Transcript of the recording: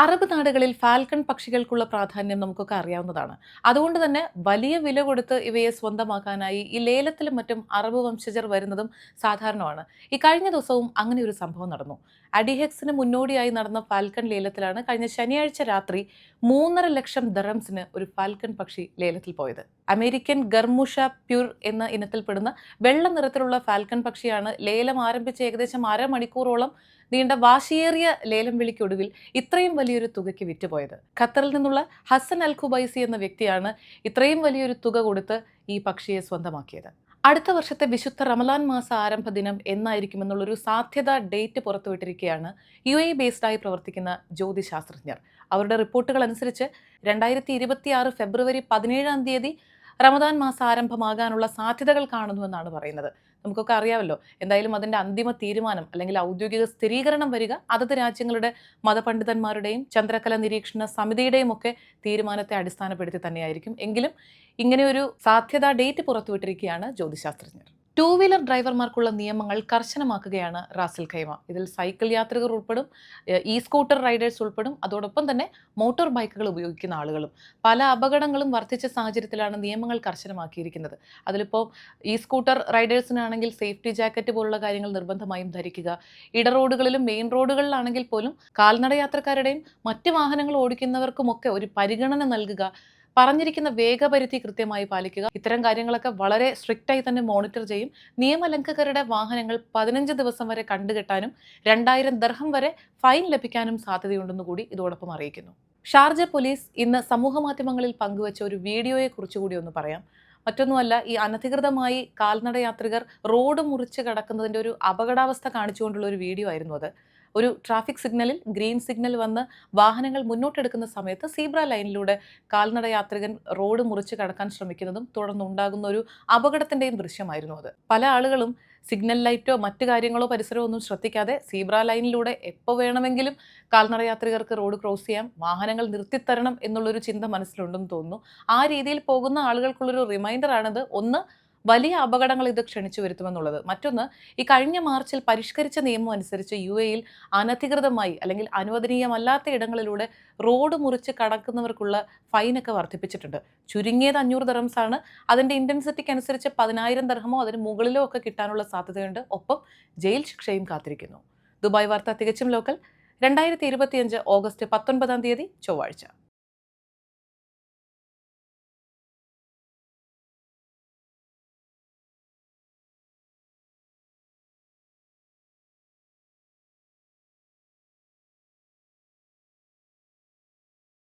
Arab നാടുകളിൽ falcon പക്ഷികൾക്കുള്ള പ്രാധാന്യം നമുക്കൊക്കെ അറിയാവുന്നതാണ്. അതുകൊണ്ട് തന്നെ വലിയ വില കൊടുത്ത് ഇവയെ സ്വന്തമാക്കാനായി ഈ ലേലത്തിലും മറ്റും അറബ് വംശജർ വരുന്നതും സാധാരണമാണ്. ഈ കഴിഞ്ഞ ദിവസവും അങ്ങനെ ഒരു സംഭവം നടന്നു. അഡിഹെക്സിന് മുന്നോടിയായി നടന്ന ഫാൽക്കൺ ലേലത്തിലാണ് കഴിഞ്ഞ ശനിയാഴ്ച രാത്രി മൂന്നര ലക്ഷം ദറംസിന് ഒരു ഫാൽക്കൺ പക്ഷി ലേലത്തിൽ പോയത്. അമേരിക്കൻ ഗർമുഷ പ്യൂർ എന്ന ഇനത്തിൽപ്പെടുന്ന വെള്ള നിറത്തിലുള്ള ഫാൽക്കൺ പക്ഷിയാണ് ലേലം ആരംഭിച്ച ഏകദേശം അരമണിക്കൂറോളം നീണ്ട വാശിയേറിയ ലേലം വിളിക്കൊടുവിൽ ഇത്രയും വലിയൊരു തുകയ്ക്ക് വിറ്റുപോയത്. ഖത്തറിൽ നിന്നുള്ള ഹസൻ അൽ ഖുബൈസി എന്ന വ്യക്തിയാണ് ഇത്രയും വലിയൊരു തുക കൊടുത്ത് ഈ പക്ഷിയെ സ്വന്തമാക്കിയത്. അടുത്ത വർഷത്തെ വിശുദ്ധ റമലാൻ മാസ ആരംഭ ദിനം എന്നായിരിക്കുമെന്നുള്ളൊരു സാധ്യത ഡേറ്റ് പുറത്തുവിട്ടിരിക്കുകയാണ് യു എ ബേസ്ഡായി പ്രവർത്തിക്കുന്ന ജ്യോതിശാസ്ത്രജ്ഞർ. അവരുടെ റിപ്പോർട്ടുകൾ അനുസരിച്ച് രണ്ടായിരത്തി ഇരുപത്തിയാറ് ഫെബ്രുവരി പതിനേഴാം തീയതി റമദാൻ മാസം ആരംഭമാകാനുള്ള സാധ്യതകൾ കാണുന്നുവെന്നാണ് പറയുന്നത്. നമുക്കൊക്കെ അറിയാമല്ലോ എന്തായാലും അതിന്റെ അന്തിമ തീരുമാനം അല്ലെങ്കിൽ ഔദ്യോഗിക സ്ഥിരീകരണം വരിക അതത് രാജ്യങ്ങളുടെ മതപണ്ഡിതന്മാരുടെയും ചന്ദ്രകല നിരീക്ഷണ സമിതിയുടെയും ഒക്കെ തീരുമാനത്തെ അടിസ്ഥാനപ്പെടുത്തി തന്നെയായിരിക്കും. എങ്കിലും ഇങ്ങനെയൊരു സാധ്യതാ ഡേറ്റ് പുറത്തുവിട്ടിരിക്കുകയാണ് ജ്യോതിശാസ്ത്രജ്ഞർ. ടൂ വീലർ ഡ്രൈവർമാർക്കുള്ള നിയമങ്ങൾ കർശനമാക്കുകയാണ് റാസിൽ ഖൈമ. ഇതിൽ സൈക്കിൾ യാത്രികർ ഉൾപ്പെടും ഇ സ്കൂട്ടർ റൈഡേഴ്സ് ഉൾപ്പെടും അതോടൊപ്പം തന്നെ മോട്ടോർ ബൈക്കുകൾ ഉപയോഗിക്കുന്ന ആളുകളും. പല അപകടങ്ങളും വർദ്ധിച്ച സാഹചര്യത്തിലാണ് നിയമങ്ങൾ കർശനമാക്കിയിരിക്കുന്നത്. അതിലിപ്പോൾ ഇ സ്കൂട്ടർ റൈഡേഴ്സിനാണെങ്കിൽ സേഫ്റ്റി ജാക്കറ്റ് പോലുള്ള കാര്യങ്ങൾ നിർബന്ധമായും ധരിക്കുക. ഇടറോഡുകളിലും മെയിൻ റോഡുകളിലാണെങ്കിൽ പോലും കാൽനട യാത്രക്കാരുടെയും മറ്റ് വാഹനങ്ങൾ ഓടിക്കുന്നവർക്കുമൊക്കെ ഒരു പരിഗണന നൽകുക. പറഞ്ഞിരിക്കുന്ന വേഗപരിധി കൃത്യമായി പാലിക്കുക. ഇത്തരം കാര്യങ്ങളൊക്കെ വളരെ സ്ട്രിക്റ്റ് ആയി തന്നെ മോണിറ്റർ ചെയ്യും. നിയമലംഘകരുടെ വാഹനങ്ങൾ പതിനഞ്ച് ദിവസം വരെ കണ്ടുകെട്ടാനും രണ്ടായിരം ദർഹം വരെ ഫൈൻ ലഭിക്കാനും സാധ്യതയുണ്ടെന്ന് കൂടി ഇതോടൊപ്പം അറിയിക്കുന്നു. ഷാർജ പോലീസ് ഇന്ന് സമൂഹ മാധ്യമങ്ങളിൽ പങ്കുവച്ച ഒരു വീഡിയോയെ കുറിച്ചുകൂടി ഒന്ന് പറയാം. മറ്റൊന്നുമല്ല ഈ അനധികൃതമായി കാൽനടയാത്രികർ റോഡ് മുറിച്ച് കടക്കുന്നതിന്റെ ഒരു അപകടാവസ്ഥ കാണിച്ചുകൊണ്ടുള്ള ഒരു വീഡിയോ ആയിരുന്നു അത്. ഒരു ട്രാഫിക് സിഗ്നലിൽ ഗ്രീൻ സിഗ്നൽ വന്ന് വാഹനങ്ങൾ മുന്നോട്ടെടുക്കുന്ന സമയത്ത് സീബ്ര ലൈനിലൂടെ കാൽനട യാത്രികൻ റോഡ് മുറിച്ച് കടക്കാൻ ശ്രമിക്കുന്നതും തുടർന്നുണ്ടാകുന്ന ഒരു അപകടത്തിന്റെയും ദൃശ്യമായിരുന്നു അത്. പല ആളുകളും സിഗ്നൽ ലൈറ്റോ മറ്റു കാര്യങ്ങളോ പരിസരമോ ഒന്നും ശ്രദ്ധിക്കാതെ സീബ്ര ലൈനിലൂടെ എപ്പോൾ വേണമെങ്കിലും കാൽനട യാത്രികർക്ക് റോഡ് ക്രോസ് ചെയ്യാം വാഹനങ്ങൾ നിർത്തിത്തരണം എന്നുള്ളൊരു ചിന്ത മനസ്സിലുണ്ടെന്ന് തോന്നുന്നു. ആ രീതിയിൽ പോകുന്ന ആളുകൾക്കുള്ളൊരു റിമൈൻഡറാണിത് ഒന്ന് വലിയ അപകടങ്ങൾ ഇത് ക്ഷണിച്ചു വരുത്തുമെന്നുള്ളത്. മറ്റൊന്ന് ഈ കഴിഞ്ഞ മാർച്ചിൽ പരിഷ്കരിച്ച നിയമം അനുസരിച്ച് യു എയിൽ അനധികൃതമായി അല്ലെങ്കിൽ അനുവദനീയമല്ലാത്ത ഇടങ്ങളിലൂടെ റോഡ് മുറിച്ച് കടക്കുന്നവർക്കുള്ള ഫൈനൊക്കെ വർദ്ധിപ്പിച്ചിട്ടുണ്ട്. ചുരുങ്ങിയത് അഞ്ഞൂറ് ദർഹംസ് ആണ്. അതിന്റെ ഇന്റൻസിറ്റിക്ക് അനുസരിച്ച് പതിനായിരം ദർഹമോ അതിന് മുകളിലോ ഒക്കെ കിട്ടാനുള്ള സാധ്യതയുണ്ട്. ഒപ്പം ജയിൽ ശിക്ഷയും കാത്തിരിക്കുന്നു. ദുബായ് വാർത്ത തികച്ചും ലോക്കൽ രണ്ടായിരത്തി ഇരുപത്തിയഞ്ച് ഓഗസ്റ്റ് പത്തൊൻപതാം തീയതി ചൊവ്വാഴ്ച.